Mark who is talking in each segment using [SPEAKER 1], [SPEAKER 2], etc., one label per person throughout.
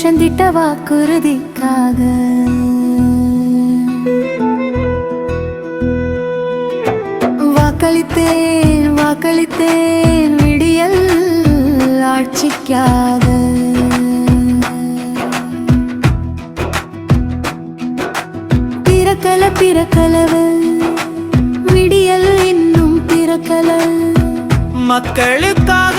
[SPEAKER 1] பென்ஷந்திட்ட வாக்குறுதிக்காக. வாக்களித்தேன் வாக்களித்தேன் விடியல் ஆட்சிக்காக. பிறக்கல பிறக்கலவு. விடியல் இன்னும் பிறக்கல.
[SPEAKER 2] மக்களுக்காக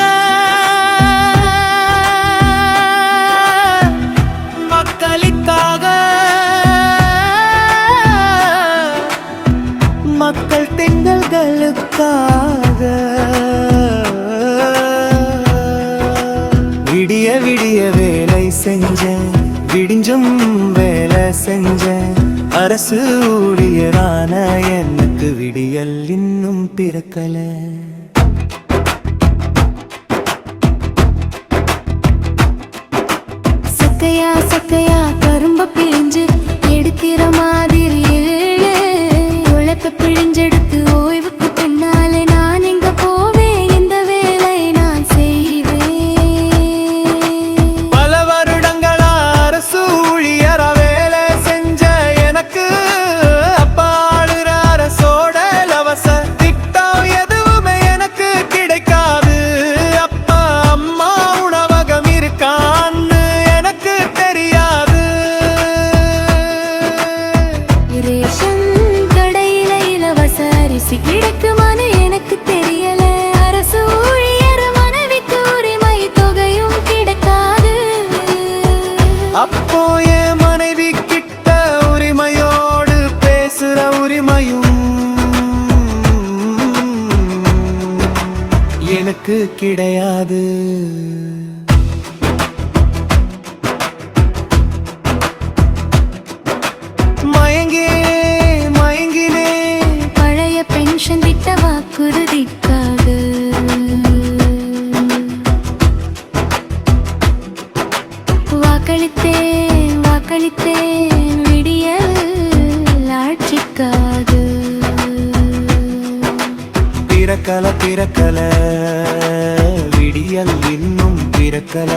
[SPEAKER 2] திங்கள்களுக்காக விடிய விடிய வேலை செஞ்சேன். விடிஞ்சும் வேலை செஞ்சேன். அரசு ஊழியரான எனக்கு விடியல் இன்னும் பிறக்கல.
[SPEAKER 1] சக்கையா சக்கையா கரும்ப பிழிஞ்சு
[SPEAKER 2] எனக்கு கிடையாது.
[SPEAKER 1] பென்ஷன் திட்ட வாக்குறுதிக்காக வாக்களித்தேன் வாக்களித்தேன் விடியல்
[SPEAKER 2] பிறக்கல பிறக்கல. விடியல் இன்னும் பிறக்கல.